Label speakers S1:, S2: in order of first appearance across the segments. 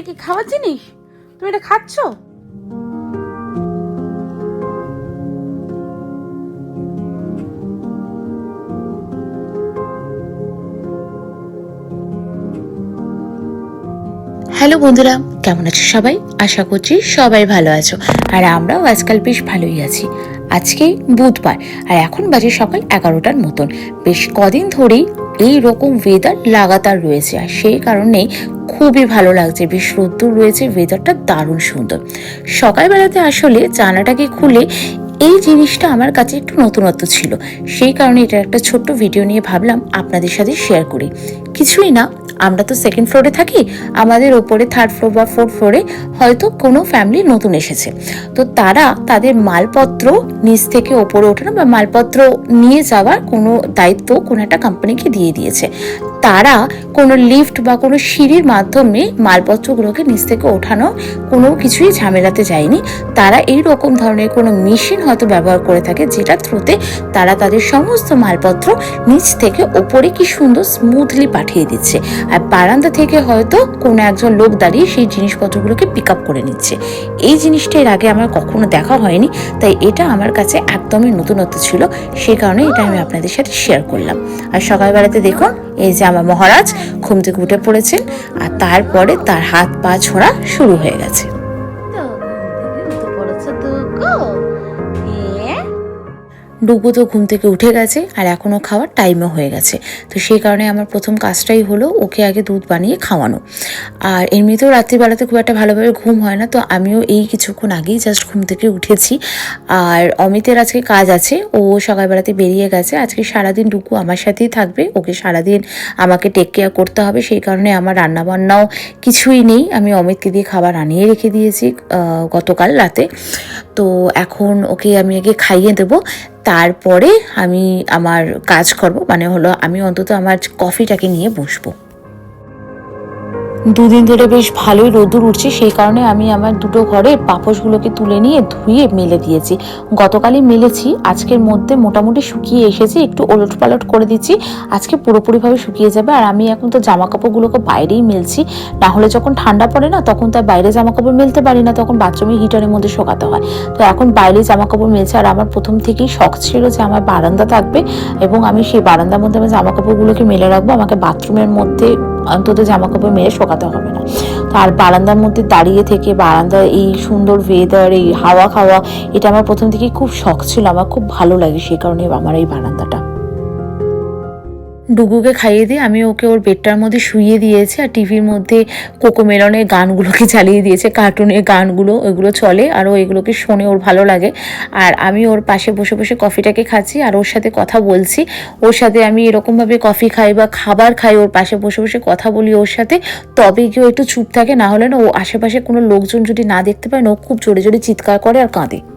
S1: এটা কি খাওয়ার জিনিস? তুমি এটা খাচ্ছ?
S2: হ্যালো বন্ধুরা, কেমন আছো সবাই? আশা করছি সবাই ভালো আছো। আর আমরাও আজকাল বেশ ভালোই আছি। আজকে বুধবার, আর এখন বাজে সকাল এগারোটার মতন। বেশ কদিন ধরেই এই রকম ওয়েদার লাগাতার রয়েছে আর সেই কারণে খুবই ভালো লাগছে বেশ রোদ্দুর রয়েছে ওয়েদারটা দারুণ সুন্দর। সকালবেলাতে আসলে জানাটাকে খুলে এই জিনিসটা আমার কাছে একটু নতুনত্ব ছিল। সেই কারণে এটা একটা ছোট্ট ভিডিও নিয়ে ভাবলাম আপনাদের সাথে শেয়ার করি। কিছুই না আমরা তো সেকেন্ড ফ্লোরে থাকি, আমাদের ওপরে থার্ড ফ্লোর বা ফোর্থ ফ্লোরে হয়তো কোনো ফ্যামিলি নতুন এসেছে। তো তারা তাদের মালপত্র নিচ থেকে ওপরে ওঠানো বা মালপত্র নিয়ে যাওয়ার কোনো দায়িত্ব কোনো একটা কোম্পানিকে দিয়ে দিয়েছে। তারা কোনো লিফট বা কোনো সিঁড়ির মাধ্যমে মালপত্রগুলোকে নিচ থেকে ওঠানো কোনো কিছুই ঝামেলাতে যায়নি। তারা এই রকম ধরনের কোনো মেশিন হয়তো ব্যবহার করে থাকে যেটা থ্রুতে তারা তাদের সমস্ত মালপত্র নিচ থেকে ওপরে কি সুন্দর স্মুথলি পাঠিয়ে দিচ্ছে। আর বারান্দা থেকে হয়তো কোনো একজন লোক দাঁড়িয়ে সেই জিনিসপত্রগুলোকে পিক আপ করে নিচ্ছে। এই জিনিসটা এর আগে আমার কখনো দেখা হয়নি, তাই এটা আমার কাছে একদমই নতুনত্ব ছিল। সেই কারণে এটা আমি আপনাদের সাথে শেয়ার করলাম। আর সকালবেলাতে দেখুন, এই যে আমার মহারাজ ঘুম থেকে উঠে পড়েছেন আর তারপরে তার হাত পা ছোড়া শুরু হয়ে গেছে। ডুগু তো ঘুম থেকে উঠে গেছে আর এখনও খাওয়ার টাইমও হয়ে গেছে। তো সেই কারণে আমার প্রথম কাজটাই হলো ওকে আগে দুধ বানিয়ে খাওয়ানো। আর এমনিতেও রাত্রিবেলাতে খুব একটা ভালোভাবে ঘুম হয় না, তো আমিও এই কিছুক্ষণ আগেই জাস্ট ঘুম থেকে উঠেছি। আর অমিতের আজকে কাজ আছে, ও সকালবেলাতে বেরিয়ে গেছে। আজকে সারাদিন ডুগু আমার সাথেই থাকবে, ওকে সারাদিন আমাকে টেক কেয়ার করতে হবে। সেই কারণে আমার রান্নাবান্নাও কিছুই নেই। আমি অমিতকে দিয়ে খাবার আনিয়ে রেখে দিয়েছি গতকাল রাতে। তো এখন ওকে আমি আগে খাইয়ে দেবো। তারপরে আমি আমার কাজ করব মানে হলো আমি অন্তত আমার কফিটাকে নিয়ে বসবো। দুদিন ধরে বেশ ভালোই রোদুর উঠছে, সেই কারণে আমি আমার দুটো ঘরের পাপোশগুলোকে তুলে নিয়ে ধুয়ে মেলে দিয়েছি। গতকালই মেলেছি, আজকের মধ্যে মোটামুটি শুকিয়ে এসেছে, একটু ওলট পালট করে দিচ্ছি, আজকে পুরোপুরিভাবে শুকিয়ে যাবে। আর আমি এখন তো জামা কাপড়গুলোকে বাইরেই মেলছি, না হলে যখন ঠান্ডা পড়ে না, তখন তার বাইরে জামা কাপড় মেলতে পারি না, তখন বাথরুমে হিটারের মধ্যে শোকাতে হয়। তো এখন বাইরে জামা কাপড় মেলছে, আর আমার প্রথম থেকেই শখ ছিল যে আমার বারান্দা থাকবে, এবং আমি সেই বারান্দার মধ্যে আমার জামা কাপড়গুলোকে মেলে রাখব, আমাকে বাথরুমের মধ্যে অন্তত জামা কাপড় মেরে শোকাতে হবে না। তো আর বারান্দার মধ্যে দাঁড়িয়ে থেকে বারান্দার এই সুন্দর ওয়েদার এই হাওয়া খাওয়া, এটা আমার প্রথম থেকেই খুব শখ ছিল। আমার খুব ভালো লাগে সেই কারণে আমার এই বারান্দাটা। ডুগুকে খাইয়ে দিয়ে আমি ওকে ওর বেডটার মধ্যে শুইয়ে দিয়েছি আর টিভির মধ্যে কোকো মেলনের গানগুলোকে চালিয়ে দিয়েছে, কার্টুনের গানগুলো, ওইগুলো চলে আর ও এগুলোকে শোনে ওর ভালো লাগে। আর আমি ওর পাশে বসে বসে কফিটাকে খাচ্ছি আর ওর সাথে কথা বলছি। ওর সাথে আমি এরকমভাবে কফি খাই বা খাবার খাই, ওর পাশে বসে বসে কথা বলি ওর সাথে। তবে কেউ একটু চুপ থাকে, না হলে না ও আশেপাশে কোনো লোকজন যদি না দেখতে পায় না, ও খুব জোরে জোরে চিৎকার করে আর কাঁদে।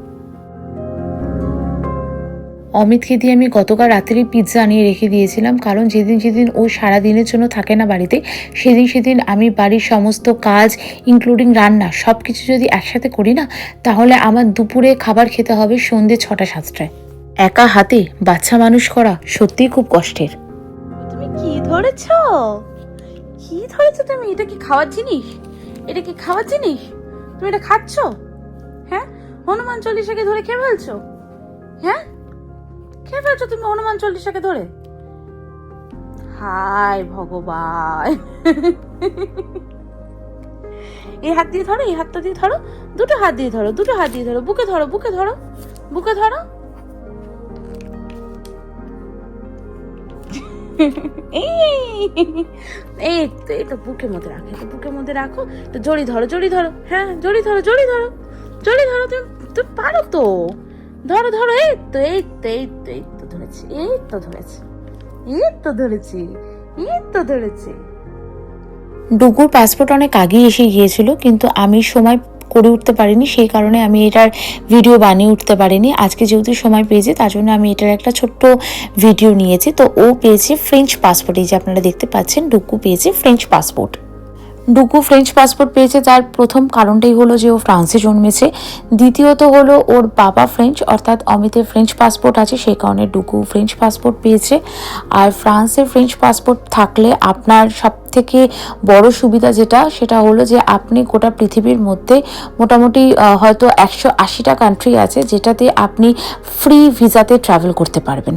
S2: অমিতকে দিয়ে আমি গতকাল রাত্রি পিৎজা আনিয়ে রেখে দিয়েছিলাম। কারণ যেদিন যেদিন ও সারা দিনের জন্য থাকে না বাড়িতে, সেদিন সেদিন আমি বাড়ির সমস্ত কাজ ইনক্লুডিং রান্না সব কিছু যদি একসাথে করি না, তাহলে আমার দুপুরে খাবার খেতে হবে সন্ধ্যে ছটা, সাতটায়। একা হাতে বাচ্চা মানুষ করা সত্যিই খুব কষ্টের।
S1: তুমি কি ধরেছো? কি ধরেছো তুমি? এটা কি খাওয়ার জিনিস? এটা কি খাওয়ার জিনিস? তুমি এটা খাচ্ছ? হ্যাঁ? হনুমান চল্লিশাকে ধরে কে ফেলছো? হ্যাঁ? কে ফেলছো তুমি হনুমান চল্লিশাকে ধরে? হায় ভগবান। এই হাত দিয়ে ধরো, এই হাতটা দিয়ে ধরো, দুটো হাত দিয়ে ধরো, দুটো হাত দিয়ে ধরো, বুকে ধরো বুকে ধরো বুকে ধরো। এই তো তো বুকের মধ্যে রাখো এটা বুকের মধ্যে রাখো, তো জড়ি ধরো জড়ি ধরো হ্যাঁ জড়ি ধরো জড়ি ধরো জড়ি ধরো, তুমি তুমি পারো তো। ধরো ধরো, এই তো এই তো এই তো এই তো ধরেছি, এই তো ধরেছি, এই তো ধরেছি, এই তো ধরেছি।
S2: ডুগুর পাসপোর্ট অনেক আগেই এসে গিয়েছিল, কিন্তু আমি সময় করে উঠতে পারিনি, সেই কারণে আমি এটার ভিডিও বানিয়ে উঠতে পারিনি। আজকে যেহেতু সময় পেয়েছি, তার জন্য আমি এটার একটা ছোট্ট ভিডিও নিয়েছি। তো ও পেয়েছে ফ্রেঞ্চ পাসপোর্ট এই যে আপনারা দেখতে পাচ্ছেন ডুগু পেয়েছে French passport Doku French passport পেয়েছে তার প্রথম কারণটাই হলো যে ও ফ্রান্সে জন্মেছে। দ্বিতীয়ত হলো ওর বাবা ফ্রেঞ্চ অর্থাৎ অমিতের ফ্রেঞ্চ পাসপোর্ট আছে, সেই কারণে ডুকু ফ্রেঞ্চ পাসপোর্ট পেয়েছে। আর ফ্রান্সের ফ্রেঞ্চ পাসপোর্ট থাকলে আপনার সব থেকে বড় সুবিধা যেটা, সেটা হলো যে আপনি গোটা পৃথিবীর মধ্যে মোটামুটি হয়তো একশো আশিটা কান্ট্রি আছে, যেটাতে আপনি ফ্রি ভিসাতে ট্রাভেল করতে পারবেন।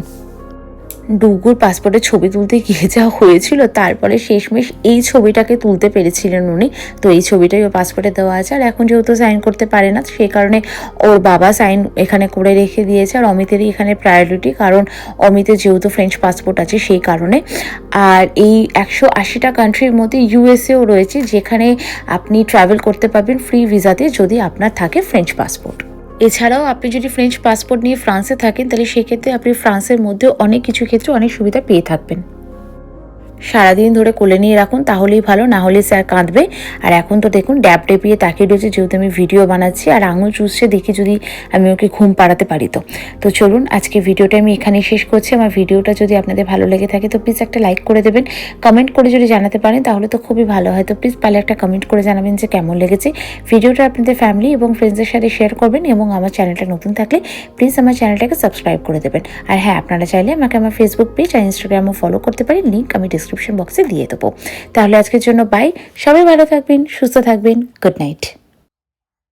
S2: ডুগুর পাসপোর্টের ছবি তুলতে গিয়ে যা হয়েছিল, তারপরে শেষমেশ এই ছবিটাকে তুলতে পেরেছিলেন উনি। তো এই ছবিটাই ওর পাসপোর্টে দেওয়া আছে। আর এখন যেহেতু সাইন করতে পারে না, সেই কারণে ওর বাবা সাইন এখানে করে রেখে দিয়েছে। আর অমিতেরই এখানে প্রায়োরিটি কারণ অমিতের যেহেতু ফ্রেঞ্চ পাসপোর্ট আছে সেই কারণে। আর এই একশো আশিটা কান্ট্রির মধ্যে ইউএসএও রয়েছে, যেখানে আপনি ট্রাভেল করতে পারবেন ফ্রি ভিসাতে যদি আপনার থাকে ফ্রেঞ্চ পাসপোর্ট এছাড়াও আপনি যদি ফ্রেঞ্চ পাসপোর্ট নিয়ে ফ্রান্সে থাকেন, তাহলে সেক্ষেত্রে আপনি ফ্রান্সের মধ্যে অনেক কিছু ক্ষেত্রে অনেক সুবিধা পেয়ে থাকবেন। সারাদিন ধরে কোলে নিয়ে রাখুন, তাহলেই ভালো, না হলে স্যার কাঁদবে। আর এখন তো দেখুন ড্যাপ ডেপিয়ে তাকিয়ে রয়েছে যেহেতু আমি ভিডিও বানাচ্ছি, আর আঙুল চুষছে, দেখি যদি আমি ওকে ঘুম পাড়াতে পারি তো। তো চলুন, আজকে ভিডিওটা আমি এখানেই শেষ করছি। আমার ভিডিওটা যদি আপনাদের ভালো লেগে থাকে, তো প্লিজ একটা লাইক করে দেবেন। কমেন্ট করে যদি জানাতে পারেন, তাহলে তো খুবই ভালো হয়। তো প্লিজ পারলে একটা কমেন্ট করে জানাবেন যে কেমন লেগেছে ভিডিওটা আপনাদের ফ্যামিলি এবং ফ্রেন্ডসদের সাথে শেয়ার করবেন এবং আমার চ্যানেলটা নতুন থাকলে প্লিজ আমার চ্যানেলটাকে সাবস্ক্রাইব করে দেবেন। আর হ্যাঁ আপনারা চাইলে আমাকে আমার ফেসবুক পেজ আর ইনস্টাগ্রামও ফলো করতে পারেন। লিঙ্ক আমি ডিসক্রিপশন বক্সে দিয়ে দেবো। তাহলে আজকের জন্য বাই সবাই ভালো থাকবেন, সুস্থ থাকবেন। Good night